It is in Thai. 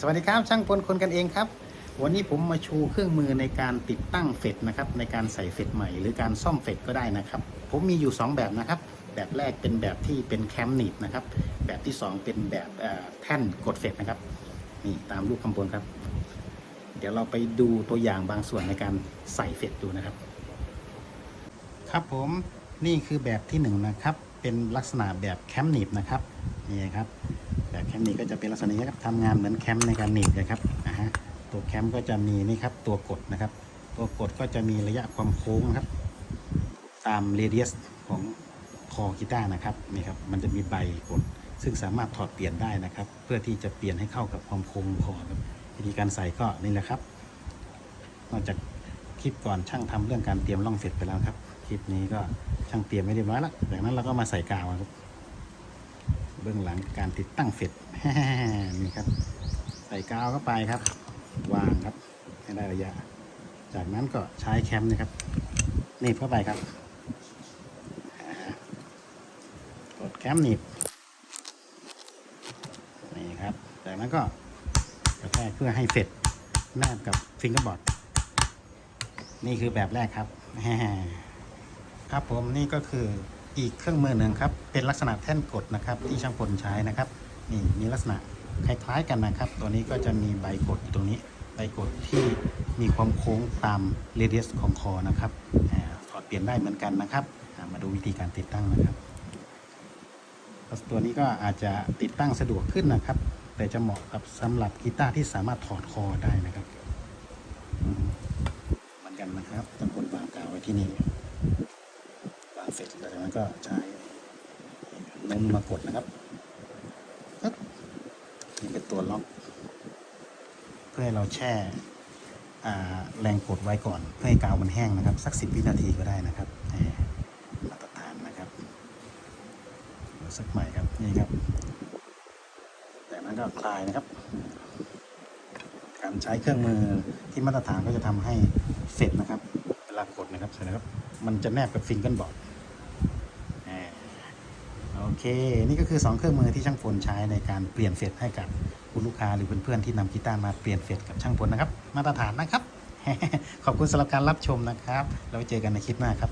สวัสดีครับช่างพลคนกันเองครับ วันนี้ผมมาชูเครื่องมือในการติดตั้งเฟดนะครับในการใส่เฟดใหม่ หรือการซ่อมเฟดก็ได้นะครับ ผมมีอยู่ 2 แบบนะครับ แบบแรกเป็นแบบที่เป็นแคมหนีบนะครับ แบบที่ 2 เป็นแบบแท่นกดเฟดนะครับนี่ตามรูปคำบนครับ เดี๋ยวเราไปดูตัวอย่างบางส่วนในการใส่เฟดดูนะครับ ครับผมนี่คือแบบที่หนึ่งนะครับเป็นลักษณะแบบแคมป์หนีบนะครับนี่ครับ แบบแคมป์นีบก็จะเป็นลักษณะนี้ครับทำงานเหมือนแคมป์ในการหนีบนะครับอ่าฮะตัวแคมป์ก็จะมีนี่ครับตัวกดนะครับ ตัวกดก็จะมีระยะความโค้งครับ ตามเรเดียสของคอกีตาร์นะครับนี่ครับมันจะมีใบกดซึ่งสามารถถอดเปลี่ยนได้นะครับ เพื่อที่จะเปลี่ยนให้เข้ากับความโค้งคอครับวิธีการใส่ก็นี่แหละครับนอกจากคลิปก่อนช่างทำเรื่องการเตรียมร่องเฟดไปแล้วครับคลิปนี้ก็ช่างเตรียมไม่เรียบร้อยแล้วจากนั้นเราก็มาใส่กาวครับ เบื้องหลังการติดตั้งเฟดนี่ครับ ใส่กาวเข้าไปครับ วางครับ ให้ได้ระยะ จากนั้นก็ใช้แคมนะครับหนีบเข้าไปครับกดแคมหนีบนี่ครับ จากนั้นก็กระแทกเพื่อให้เฟดแนบกับฟิงเกอร์บอร์ดนี่คือแบบแรกครับ ครับผมนี่ก็คือ อีกเครื่องมือหนึ่งครับ เป็นลักษณะแท่นกดนะครับ ที่ช่างพลใช้นะครับ นี่มีลักษณะคล้ายๆกันนะครับ ตัวนี้ก็จะมีใบกดอยู่ตรงนี้ ใบกดที่มีความโค้งตามเรเดียสของคอนะครับถอดเปลี่ยนได้เหมือนกันนะครับ มาดูวิธีการติดตั้งนะครับ ตัวนี้ก็อาจจะติดตั้งสะดวกขึ้นนะครับ แต่จะเหมาะกับสำหรับกีตาร์ที่สามารถถอดคอได้นะครับ เหมือนกันนะครับจำพลวางกาวไว้ที่นี่ เสร็จแล้วจากนั้นก็ใช้นมมากดนะครับปึ๊บนี่เป็นตัวล็อก เพื่อให้เราแช่แรงกดไว้ก่อน เพื่อให้กาวมันแห้งนะครับ สักสิบวินาทีก็ได้นะครับมาตรฐานนะครับสักใหม่ครับนี่ครับจากนั้นก็คลายนะครับ การใช้เครื่องมือที่มาตรฐานก็จะทำให้เสร็จนะครับเวลากดนะครับเสร็จนะครับ มันจะแนบกับฟิงเกิลบอร์ด เค นี่ก็คือ 2 เครื่องมือที่ช่างพลใช้ในการเปลี่ยนเฟสให้กับคุณลูกค้าหรือเพื่อนๆที่นำกีตาร์มาเปลี่ยนเฟสกับช่างพลนะครับ มาตรฐานนะครับ ขอบคุณสำหรับการรับชมนะครับ เราไว้เจอกันในคลิปหน้าครับ